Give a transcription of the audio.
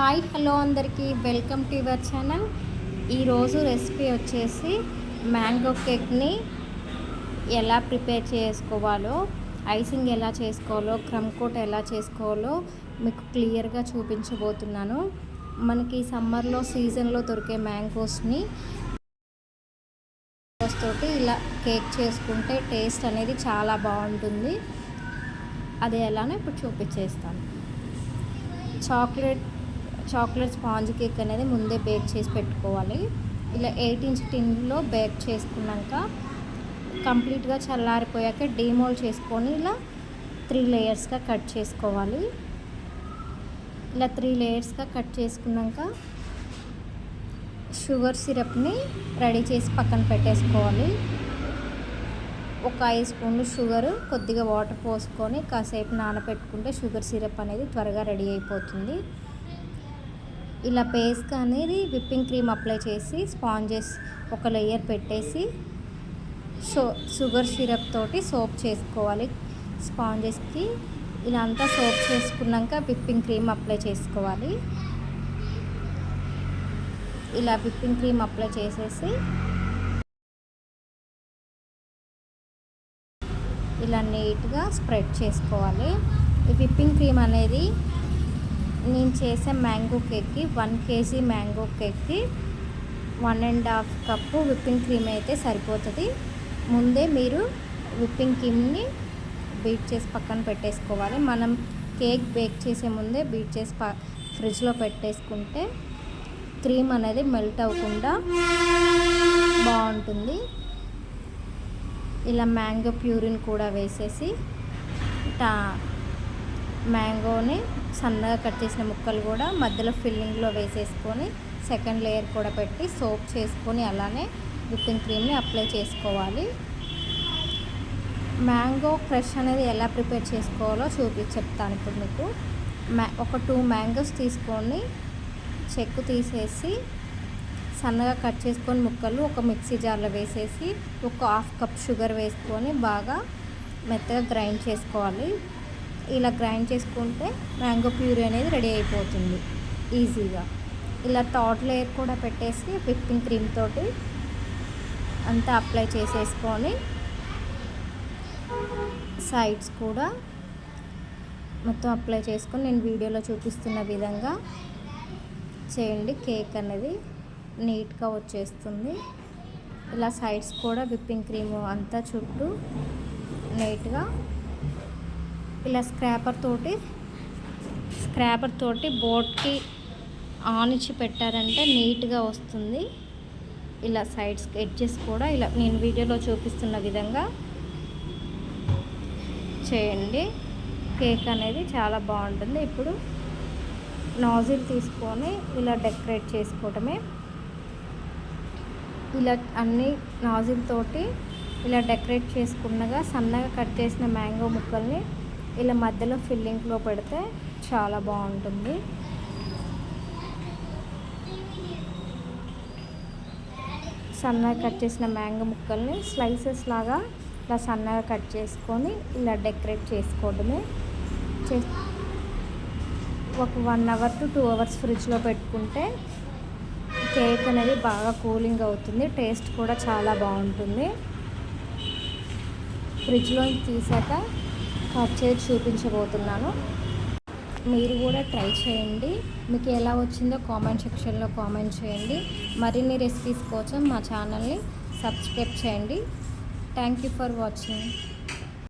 Hi hello అందరికీ. Welcome to your channel. ఈరోజు recipe వచ్చేసి మ్యాంగో కేక్ని ఎలా ప్రిపేర్ చేసుకోవాలో ఐసింగ్ ఎలా చేసుకోవాలో క్రమ్ కోట్ ఎలా చేసుకోవాలో మీకు క్లియర్గా చూపించబోతున్నాను. మనకి సమ్మర్లో సీజన్లో దొరికే మ్యాంగోస్ని తోటి ఇలా కేక్ చేసుకుంటే టేస్ట్ అనేది చాలా బాగుంటుంది. అది ఎలానో ఇప్పుడు చూపించేస్తాను. చాక్లెట్ చాక్లెట్ స్పాంజ్ కేక్ అనేది ముందే బేక్ చేసి పెట్టుకోవాలి. ఇలా ఎయిట్ ఇంచ్ టిన్లో బేక్ చేసుకున్నాక కంప్లీట్గా చల్లారిపోయాక డీమోల్ చేసుకొని ఇలా త్రీ లేయర్స్గా కట్ చేసుకోవాలి. ఇలా త్రీ లేయర్స్గా కట్ చేసుకున్నాక షుగర్ సిరప్ని రెడీ చేసి పక్కన పెట్టేసుకోవాలి. ఒక ఐదు స్పూన్లు షుగర్ కొద్దిగా వాటర్ పోసుకొని కాసేపు నానబెట్టుకుంటే షుగర్ సిరప్ అనేది త్వరగా రెడీ అయిపోతుంది. ఇలా పేస్ట్ అనేది విప్పింగ్ క్రీమ్ అప్లై చేసి స్పాంజెస్ ఒక లేయర్ పెట్టేసి సో షుగర్ సిరప్ తోటి సోప్ చేసుకోవాలి స్పాంజెస్కి. ఇలా అంతా సోప్ చేసుకున్నాక విప్పింగ్ క్రీమ్ అప్లై చేసుకోవాలి. ఇలా విప్పింగ్ క్రీమ్ అప్లై చేసేసి ఇలా నీట్గా స్ప్రెడ్ చేసుకోవాలి. ఈ విప్పింగ్ క్రీమ్ అనేది నేను చేసే మ్యాంగో కేక్కి one KG mango కేక్కి one and half cup whipping cream అయితే సరిపోతుంది. ముందే మీరు విప్పింగ్ క్రీమ్ని బీట్ చేసి పక్కన పెట్టేసుకోవాలి. మనం కేక్ బేక్ చేసే ముందే బీట్ చేసి ప ఫ్రిడ్జ్లో పెట్టేసుకుంటే క్రీమ్ అనేది మెల్ట్ అవ్వకుండా బాగుంటుంది. ఇలా మ్యాంగో ప్యూరిన్ కూడా వేసేసి టా మ్యాంగోని సన్నగా కట్ చేసిన ముక్కలు కూడా మధ్యలో ఫిల్లింగ్లో వేసేసుకొని సెకండ్ లేయర్ కూడా పెట్టి సోప్ చేసుకొని అలానే విప్పింగ్ క్రీమ్ని అప్లై చేసుకోవాలి. మ్యాంగో క్రష్ అనేది ఎలా ప్రిపేర్ చేసుకోవాలో చూపి చెప్తాను ఇప్పుడు మీకు. మ్యా ఒక టూ మ్యాంగోస్ తీసుకొని చెక్కు తీసేసి సన్నగా కట్ చేసుకొని ముక్కలు ఒక మిక్సీ జార్లో వేసేసి ఒక హాఫ్ కప్ షుగర్ వేసుకొని బాగా మెత్తగా గ్రైండ్ చేసుకోవాలి. ఇలా గ్రైండ్ చేసుకుంటే మ్యాంగో ప్యూరీ అనేది రెడీ అయిపోతుంది ఈజీగా. ఇలా థాట్ లేయర్ కూడా పెట్టేసి విప్పింగ్ క్రీమ్ తోటి అంతా అప్లై చేసేసుకొని సైడ్స్ కూడా మొత్తం అప్లై చేసుకొని నేను వీడియోలో చూపిస్తున్న విధంగా చేయండి. కేక్ అనేది నీట్గా వచ్చేస్తుంది. ఇలా సైడ్స్ కూడా విప్పింగ్ క్రీమ్ అంతా చుట్టూ నీట్గా ఇలా స్క్రాపర్ తోటి స్క్రాపర్ తోటి బోట్కి ఆనిచ్చి పెట్టారంటే నీట్గా వస్తుంది. ఇలా సైడ్స్ ఎడ్జెస్ కూడా ఇలా నేను వీడియోలో చూపిస్తున్న విధంగా చేయండి. కేక్ అనేది చాలా బాగుంటుంది. ఇప్పుడు నాజిల్ తీసుకొని ఇలా డెకరేట్ చేసుకోవటమే. ఇలా అన్ని నాజిల్ తోటి ఇలా డెకరేట్ చేసుకున్నగా సన్నగా కట్ చేసిన మ్యాంగో ముక్కల్ని ఇలా మధ్యలో ఫిల్లింగ్లో పెడితే చాలా బాగుంటుంది. సన్నగా కట్ చేసిన మ్యాంగో ముక్కల్ని స్లైసెస్ లాగా ఇలా సన్నగా కట్ చేసుకొని ఇలా డెకరేట్ చేసుకోవడమే. చే ఒక one hour to two hours ఫ్రిడ్జ్లో పెట్టుకుంటే కేక్ అనేది బాగా కూలింగ్ అవుతుంది. టేస్ట్ కూడా చాలా బాగుంటుంది. ఫ్రిడ్జ్లో తీసాక కట్ చేసి చూపించబోతున్నాను. మీరు కూడా ట్రై చేయండి. మీకు ఎలా వచ్చిందో కామెంట్ సెక్షన్లో కామెంట్ చేయండి. మరిన్ని రెసిపీస్ కోసం మా ఛానల్ని సబ్స్క్రైబ్ చేయండి. Thank you for watching.